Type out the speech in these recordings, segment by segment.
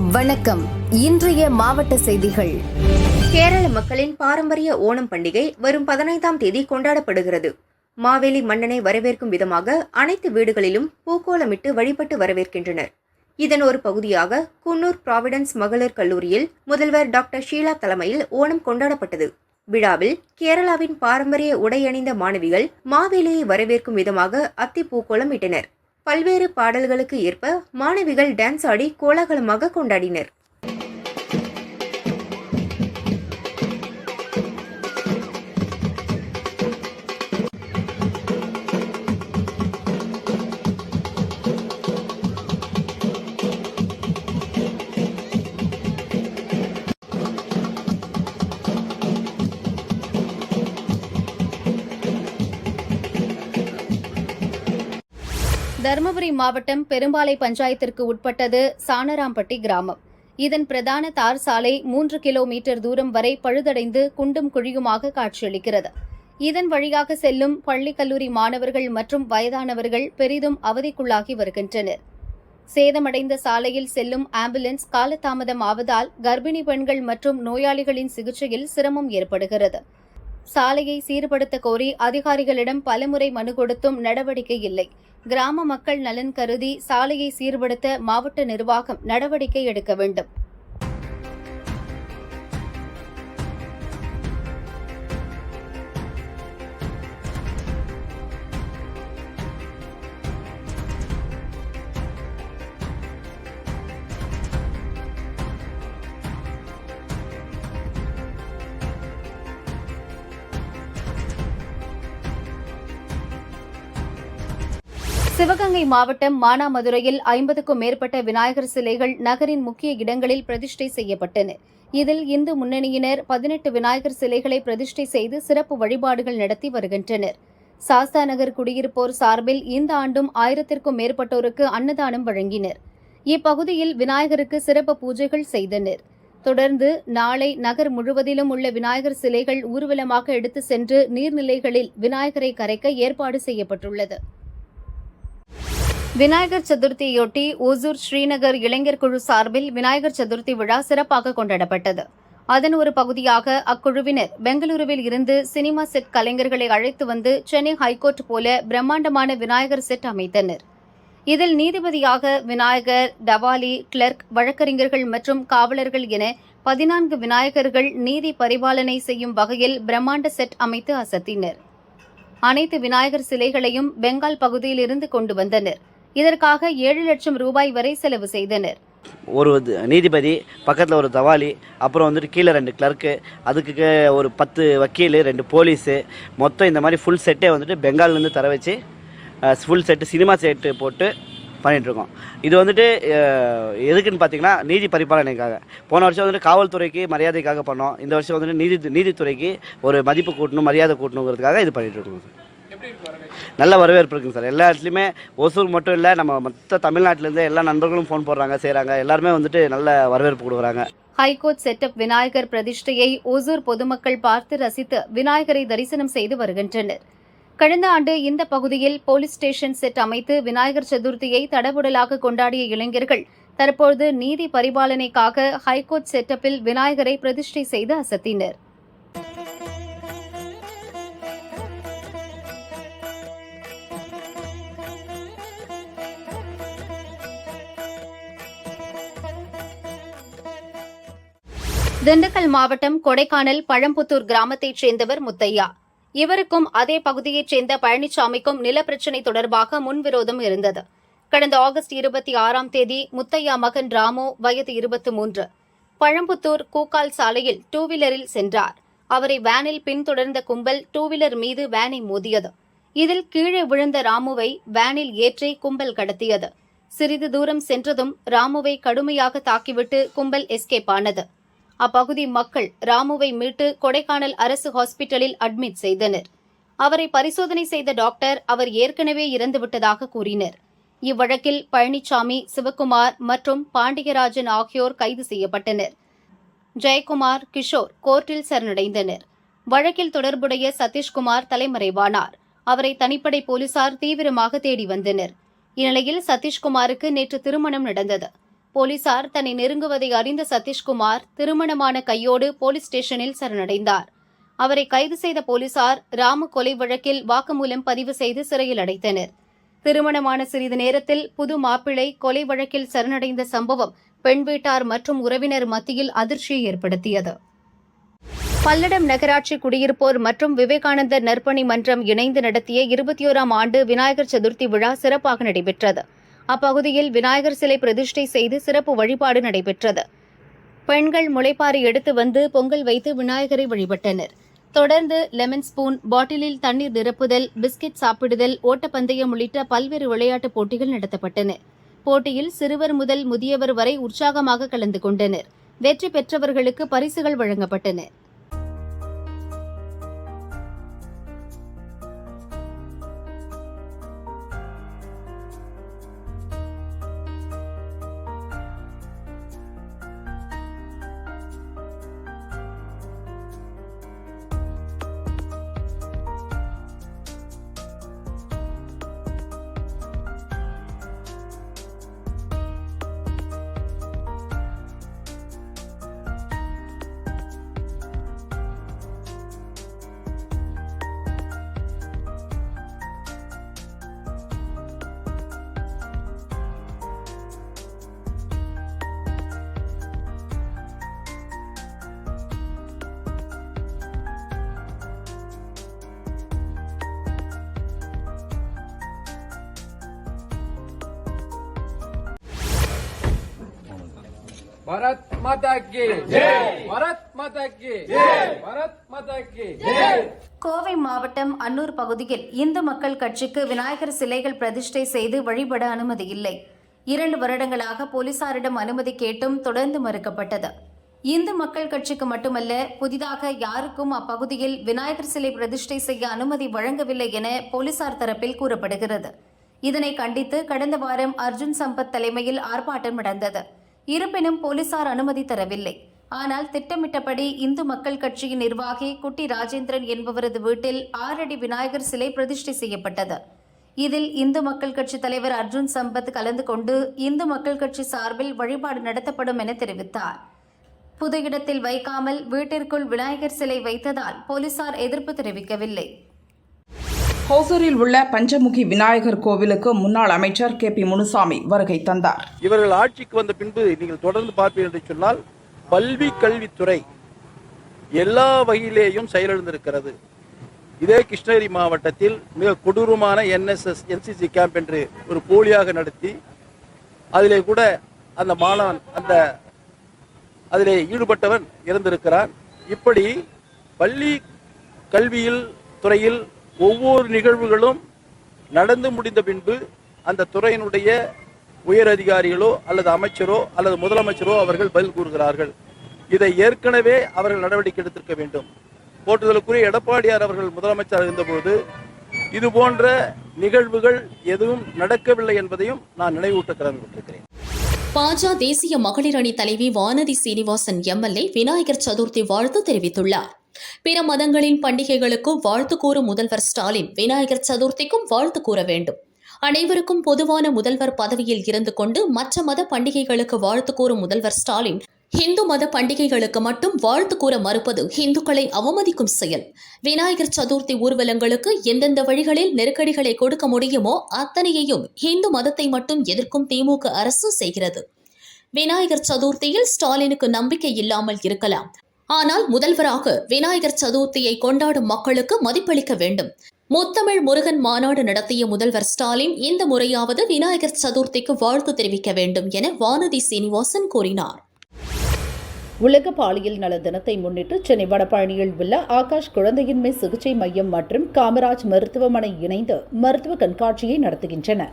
வணக்கம். இன்றைய மாவட்ட செய்திகள். கேரள மக்களின் பாரம்பரிய ஓணம் பண்டிகை வரும் பதினைந்தாம் தேதி கொண்டாடப்படுகிறது. மாவேலி மன்னனை வரவேற்கும் விதமாக அனைத்து வீடுகளிலும் பூக்கோலமிட்டு வழிபட்டு வரவேற்கின்றனர். இதன் ஒரு பகுதியாக குன்னூர் ப்ராவிடன்ஸ் மகளிர் கல்லூரியில் முதல்வர் டாக்டர் ஷீலா தலைமையில் ஓணம் கொண்டாடப்பட்டது. விழாவில் கேரளாவின் பாரம்பரிய உடை அணிந்த மாணவிகள் மாவேலியை வரவேற்கும் விதமாக அத்தி பூக்கோலம் இட்டனர். பல்வேறு பாடல்களுக்கு ஏற்ப மாணவிகள் டான்ஸ் ஆடி கோலாகலமாக கொண்டாடினர். தருமபுரி மாவட்டம் பெரும்பாலை பஞ்சாயத்திற்கு உட்பட்டது சானராம்பட்டி கிராமம். இதன் பிரதான தார் சாலை மூன்று கிலோமீட்டர் தூரம் வரை பழுதடைந்து குண்டும் குழியுமாக காட்சியளிக்கிறது. இதன் வழியாக செல்லும் பள்ளி கல்லூரி மாணவர்கள் மற்றும் வயதானவர்கள் பெரிதும் அவதிக்குள்ளாகி வருகின்றனர். சேதமடைந்த சாலையில் செல்லும் ஆம்புலன்ஸ் காலதாமதம் ஆவதால் கர்ப்பிணி பெண்கள் மற்றும் நோயாளிகளின் சிகிச்சையில் சிரமம் ஏற்படுகிறது. சாலையை சீர்படுத்த கோரி அதிகாரிகளிடம் பலமுறை மனு கொடுத்தும் நடவடிக்கை இல்லை. கிராம மக்கள் நலன் கருதி சாலையை சீர்படுத்த மாவட்ட நிர்வாகம் நடவடிக்கை எடுக்க வேண்டும். சிவகங்கை மாவட்டம் மானாமதுரையில் ஐம்பதுக்கும் மேற்பட்ட விநாயகர் சிலைகள் நகரின் முக்கிய இடங்களில் பிரதிஷ்டை செய்யப்பட்டன. இதில் இந்து முன்னணியினர் பதினெட்டு விநாயகர் சிலைகளை பிரதிஷ்டை செய்து சிறப்பு வழிபாடுகள் நடத்தி வருகின்றனர். சாஸ்தா நகர் குடியிருப்போர் சார்பில் இந்த ஆண்டும் ஆயிரத்திற்கும் மேற்பட்டோருக்கு அன்னதானம் வழங்கினர். இப்பகுதியில் விநாயகருக்கு சிறப்பு பூஜைகள் செய்தனர். தொடர்ந்து நாளை நகர் முழுவதிலும் உள்ள விநாயகர் சிலைகள் ஊர்வலமாக எடுத்து சென்று நீர்நிலைகளில் விநாயகரை கரைக்க ஏற்பாடு செய்யப்பட்டுள்ளது. விநாயகர் சதுர்த்தியொட்டி ஓசூர் ஸ்ரீநகர் இளைஞர் குழு சார்பில் விநாயகர் சதுர்த்தி விழா சிறப்பாக கொண்டாடப்பட்டது. அதன் ஒரு பகுதியாக அக்குழுவினர் பெங்களூருவில் இருந்து சினிமா செட் கலைஞர்களை அழைத்து வந்து சென்னை ஹைகோர்ட் போல பிரம்மாண்டமான விநாயகர் செட் அமைத்தனர். இதில் நீதிபதியாக விநாயகர் டவாலி கிளர்க் வழக்கறிஞர்கள் மற்றும் காவலர்கள் என பதினான்கு விநாயகர்கள் நீதி பரிபாலனை செய்யும் வகையில் பிரம்மாண்ட செட் அமைத்து அசத்தினர். அனைத்து விநாயகர் சிலைகளையும் பெங்கால் பகுதியில் இருந்து கொண்டு வந்தனர். இதற்காக ஏழு லட்சம் ரூபாய் வரை செலவு செய்தனர். ஒரு நீதிபதி பக்கத்தில் ஒரு தவாலி அப்புறம் வந்துட்டு கீழே ரெண்டு கிளர்க்கு அதுக்கு ஒரு பத்து வக்கீல் ரெண்டு போலீஸு மொத்தம் இந்த மாதிரி ஃபுல் செட்டே வந்துட்டு பெங்கால்லேருந்து தர வச்சு ஃபுல் செட்டு சினிமா செட்டு போட்டு பண்ணிகிட்ருக்கோம் இது வந்துட்டு எதுக்குன்னு பார்த்தீங்கன்னா நீதி பரிபாலனைக்காக. போன வருஷம் வந்துட்டு காவல்துறைக்கு மரியாதைக்காக பண்ணோம். இந்த வருஷம் வந்துட்டு நீதி நீதித்துறைக்கு ஒரு மதிப்பு கூட்டணும் மரியாதை கூட்டணுங்கிறதுக்காக இது பண்ணிகிட்ருக்கோம் சார் நல்ல வரவேற்பு இருக்குங்க சார். எல்லா இடத்துலையுமே ஒசூர் மட்டும் இல்லை நம்ம மொத்த தமிழ்நாட்டிலேருந்து எல்லா நண்பர்களும் ஃபோன் போடுறாங்க செய்கிறாங்க எல்லாருமே வந்துட்டு நல்ல வரவேற்பு கொடுக்குறாங்க. ஹைகோர்ட் செட்டப் விநாயகர் பிரதிஷ்டையை ஒசூர் பொதுமக்கள் பார்த்து ரசித்து விநாயகரை தரிசனம் செய்து வருகின்றனர். கடந்த ஆண்டு இந்த பகுதியில் போலீஸ் ஸ்டேஷன் செட் அமைத்து விநாயகர் சதுர்த்தியை தடபுடலாக கொண்டாடிய இளைஞர்கள் தற்போது நீதி பரிபாலனைக்காக ஹைகோர்ட் செட்டப்பில் விநாயகரை பிரதிஷ்டை செய்து அசத்தினர். திண்டுக்கல் மாவட்டம் கொடைக்கானல் பழம்புத்தூர் கிராமத்தைச் சேர்ந்தவர் முத்தையா. இவருக்கும் அதே பகுதியைச் சேர்ந்த பழனிசாமிக்கும் நிலப்பிரச்சினை தொடர்பாக முன்விரோதம் இருந்தது. கடந்த ஆகஸ்ட் இருபத்தி ஆறாம் தேதி முத்தையா மகன் ராமு வயது இருபத்தி மூன்று பழம்புத்தூர் கூக்கால் சாலையில் டூ வீலரில் சென்றார். அவரை வேனில் பின்தொடர்ந்த கும்பல் டூ வீலர் மீது வேனை மோதியது. இதில் கீழே விழுந்த ராமுவை வேனில் ஏற்றி கும்பல் கடத்தியது. சிறிது தூரம் சென்றதும் ராமுவை கடுமையாக தாக்கிவிட்டு கும்பல் எஸ்கேப் ஆனது. அப்பகுதி மக்கள் ராமுவை மீட்டு கொடைக்கானல் அரசு ஹாஸ்பிட்டலில் அட்மிட் செய்தனர். அவரை பரிசோதனை செய்த டாக்டர் அவர் ஏற்கனவே இறந்துவிட்டதாக கூறினர். இவ்வழக்கில் பழனிசாமி சிவக்குமார் மற்றும் பாண்டியராஜன் ஆகியோர் கைது செய்யப்பட்டனர். ஜெயக்குமார் கிஷோர் கோர்ட்டில் சரணடைந்தனர். வழக்கில் தொடர்புடைய சதீஷ்குமார் தலைமறைவானார். அவரை தனிப்படை போலீசார் தீவிரமாக தேடி வந்தனர். இந்நிலையில் சதீஷ்குமாருக்கு நேற்று திருமணம் நடந்தது. போலீசார் தன்னை நெருங்குவதை அறிந்த சதீஷ்குமார் திருமணமான கையோடு போலீஸ் ஸ்டேஷனில் சரணடைந்தார். அவரை கைது செய்த போலீசார் ராமு கொலை வழக்கில் வாக்குமூலம் பதிவு செய்து சிறையில் அடைத்தனர். திருமணமான சிறிது நேரத்தில் புது மாப்பிள்ளை கொலை வழக்கில் சரணடைந்த சம்பவம் பெண் வீட்டார் மற்றும் உறவினர் மத்தியில் அதிர்ச்சியை ஏற்படுத்தியது. பல்லடம் நகராட்சி குடியிருப்போர் மற்றும் விவேகானந்தர் நற்பணி மன்றம் இணைந்து நடத்திய இருபத்தி ஓராம் ஆண்டு விநாயகர் சதுர்த்தி விழா சிறப்பாக நடைபெற்றது. அப்பகுதியில் விநாயகர் சிலை பிரதிஷ்டை செய்து சிறப்பு வழிபாடு நடைபெற்றது. பெண்கள் முளைப்பாறை எடுத்து வந்து பொங்கல் வைத்து விநாயகரை வழிபட்டனர். தொடர்ந்து லெமன் ஸ்பூன் பாட்டிலில் தண்ணீர் நிரப்புதல் பிஸ்கெட் சாப்பிடுதல் ஓட்டப்பந்தயம் உள்ளிட்ட பல்வேறு விளையாட்டுப் போட்டிகள் நடத்தப்பட்டன. போட்டியில் சிறுவர் முதல் முதியவர் வரை உற்சாகமாக கலந்து கொண்டனர். வெற்றி பெற்றவர்களுக்கு பரிசுகள் வழங்கப்பட்டன. భరత్ మాతాకి భరత్ మాతాకి భరత్ మాతాకి கோவை மாவட்டம் அன்னூர் பகுதியில் இந்து மக்கள் கட்சிக்கு விநாயகர் சிலைகள் பிரதிஷ்டை செய்து வழிபட அனுமதி இல்லை. இரண்டு வருடங்களாக போலீசாரிடம் அனுமதி கேட்டும் தொடர்ந்து மறுக்கப்பட்டது. இந்து மக்கள் கட்சிக்கு மட்டுமல்ல புதிதாக யாருக்கும் அப்பகுதியில் விநாயகர் சிலை பிரதிஷ்டை செய்ய அனுமதி வழங்கவில்லை என போலீசார் தரப்பில் கூறப்படுகிறது. இதனை கண்டித்து கடந்த வாரம் அர்ஜுன் சம்பத் தலைமையில் ஆர்ப்பாட்டம் நடந்தது. இருப்பினும் போலீசார் அனுமதி தரவில்லை. ஆனால் திட்டமிட்டபடி இந்து மக்கள் கட்சியின் நிர்வாகி குட்டி ராஜேந்திரன் என்பவரது வீட்டில் ஆறடி விநாயகர் சிலை பிரதிஷ்டை செய்யப்பட்டது. இதில் இந்து மக்கள் கட்சி தலைவர் அர்ஜுன் சம்பத் கலந்து கொண்டு இந்து மக்கள் கட்சி சார்பில் வழிபாடு நடத்தப்படும் என தெரிவித்தார். புது இடத்தில் வைக்காமல் வீட்டிற்குள் விநாயகர் சிலை வைத்ததால் போலீசார் எதிர்ப்பு தெரிவிக்கவில்லை. ஹோசூரில் உள்ள பஞ்சமுகி விநாயகர் கோவிலுக்கு முன்னாள் அமைச்சர் கே பி முனுசாமி வருகை தந்தார். இவர்கள் ஆட்சிக்கு வந்த பின்பு நீங்கள் தொடர்ந்து பார்ப்பீர்கள் என்று சொன்னால் பல்வி கல்வித்துறை எல்லா வகையிலேயும் செயலிழந்திருக்கிறது. இதே கிருஷ்ணகிரி மாவட்டத்தில் மிக கொடூரமான என்எஸ்எஸ் என்சிசி கேம்ப் என்று ஒரு போலியாக நடத்தி அதிலே கூட அந்த மாணவன் அந்த அதிலே ஈடுபட்டவன் இருந்திருக்கிறான் இப்படி பள்ளி கல்வியில் துறையில் ஒவ்வொரு நிகழ்வுகளும் நடந்து முடிந்த பின்பு அந்த துறையினுடைய உயர் அதிகாரிகளோ அல்லது அமைச்சரோ அல்லது முதலமைச்சரோ அவர்கள் பதில் கூறுகிறார்கள். இதை ஏற்கனவே அவர்கள் நடவடிக்கை எடுத்திருக்க வேண்டும். போற்றுதலுக்குரிய எடப்பாடியார் அவர்கள் முதலமைச்சர் இருந்தபோது இது போன்ற நிகழ்வுகள் எதுவும் நடக்கவில்லை என்பதையும் நான் நினைவூட்ட கடமைப்பட்டிருக்கிறேன். பாஜ தேசிய மகளிர் அணி தலைவி வானதி சீனிவாசன் எம்எல்ஏ விநாயகர் சதுர்த்தி வாழ்த்து தெரிவித்துள்ளார். பிற மதங்களின் பண்டிகைகளுக்கும் வாழ்த்து கூறும் முதல்வர் ஸ்டாலின் விநாயகர் சதுர்த்திக்கும் வாழ்த்து கூற வேண்டும். அனைவருக்கும் பொதுவான முதல்வர் பதவியில் இருந்து கொண்டு மற்ற மத பண்டிகைகளுக்கு வாழ்த்து கூறும் முதல்வர் ஸ்டாலின் ஹிந்து மத பண்டிகைகளுக்கு மட்டும் வாழ்த்து கூற மறுப்பது ஹிந்துக்களை அவமதிக்கும் செயல். விநாயகர் சதுர்த்தி ஊர்வலங்களுக்கு எந்தெந்த வழிகளில் நெருக்கடிகளை கொடுக்க முடியுமோ அத்தனையையும் ஹிந்து மதத்தை மட்டும் எதிர்க்கும் திமுக அரசு செய்கிறது. விநாயகர் சதுர்த்தியில் ஸ்டாலினுக்கு நம்பிக்கை இல்லாமல் இருக்கலாம். ஆனால் முதல்வராக விநாயகர் சதுர்த்தியை கொண்டாடும் மக்களுக்கு மதிப்பளிக்க வேண்டும். முத்தமிழ் முருகன் மாநாடு நடத்திய முதல்வர் ஸ்டாலின் இந்த முறையாவது விநாயகர் சதுர்த்திக்கு வாழ்த்து தெரிவிக்க வேண்டும் என வானதி சீனிவாசன் கூறினார். உலக பாலியல் நல தினத்தை முன்னிட்டு சென்னை வடபழனியில் உள்ள ஆகாஷ் குழந்தையின்மை சிகிச்சை மையம் மற்றும் காமராஜ் மருத்துவமனை இணைந்து மருத்துவ கண்காட்சியை நடத்துகின்றன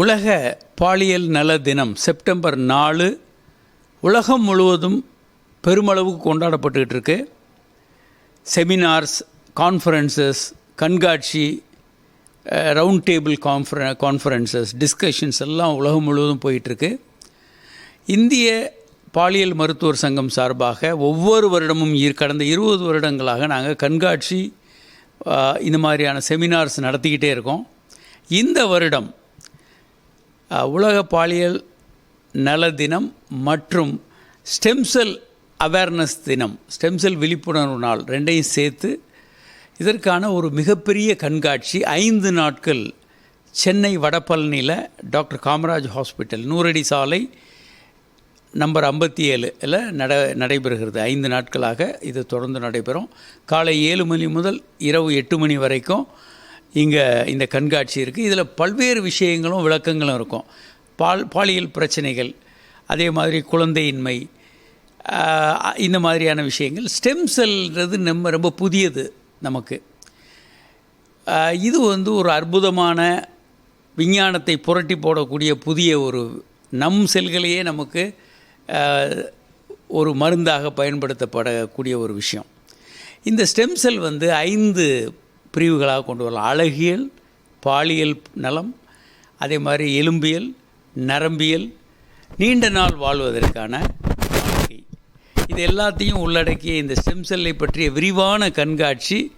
உலக பாலியல் நல தினம் செப்டம்பர் நாலு உலகம் முழுவதும் பெருமளவுக்கு கொண்டாடப்பட்டுக்கிட்டு இருக்கு. செமினார்ஸ் கான்ஃபரன்சஸ் கண்காட்சி round table confer conferences discussions எல்லாம் உலகம் முழுவதும் போயிட்டுருக்கு இந்திய பாலியல் மருத்துவர் சங்கம் சார்பாக ஒவ்வொரு வருடமும் கடந்த இருபது வருடங்களாக நாங்கள் கண்காட்சி இந்த மாதிரியான செமினார்ஸ் நடத்திக்கிட்டே இருக்கோம். இந்த வருடம் உலக பாலியல் நல தினம் மற்றும் ஸ்டெம் செல் அவேர்னஸ் தினம் ஸ்டெம் செல் விழிப்புணர்வு நாள் ரெண்டையும் சேர்த்து இதற்கான ஒரு மிகப்பெரிய கண்காட்சி ஐந்து நாட்கள் சென்னை வடபழனியில் டாக்டர் காமராஜ் ஹாஸ்பிட்டல் நூறடி சாலை நம்பர் ஐம்பத்தி ஏழில் நட நடைபெறுகிறது. ஐந்து நாட்களாக இது தொடர்ந்து நடைபெறும். காலை ஏழு மணி முதல் இரவு எட்டு மணி வரைக்கும் இங்கே இந்த கண்காட்சி இருக்குது இதில் பல்வேறு விஷயங்களும் விளக்கங்களும் இருக்கும். பால் பாலியல் பிரச்சனைகள் அதே மாதிரி குழந்தையின்மை இந்த மாதிரியான விஷயங்கள். ஸ்டெம் செல்ன்றது நம்ம ரொம்ப புதியது நமக்கு. இது வந்து ஒரு அற்புதமான விஞ்ஞானத்தை புரட்டி போடக்கூடிய புதிய ஒரு நம் செல்களையே நமக்கு ஒரு மருந்தாக பயன்படுத்தப்படக்கூடிய ஒரு விஷயம். இந்த ஸ்டெம் செல் வந்து ஐந்து பிரிவுகளாக கொண்டு வரலாம். அழகியல் பாலியல் நலம் அதே மாதிரி எலும்பியல் நரம்பியல் நீண்ட நாள் வாழ்வதற்கான வாழ்க்கை. இது எல்லாத்தையும் உள்ளடக்கிய இந்த ஸ்டெம் செல்லை பற்றிய விரிவான கண்காட்சி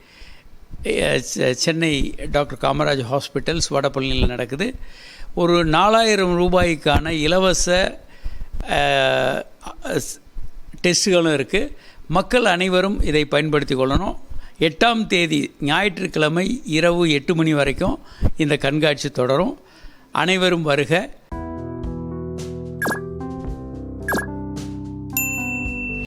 செ- சென்னை டாக்டர் காமராஜ் ஹாஸ்பிட்டல்ஸ் வடபழனியில் நடக்குது. ஒரு நாலாயிரம் ரூபாய்க்கான இலவச டெஸ்ட்டுகளும் இருக்குது மக்கள் அனைவரும் இதை பயன்படுத்தி கொள்ளணும். எட்டாம் தேதி ஞாயிற்றுக்கிழமை இரவு எட்டு மணி வரைக்கும் இந்த கண்காட்சி தொடரும். அனைவரும் வருக.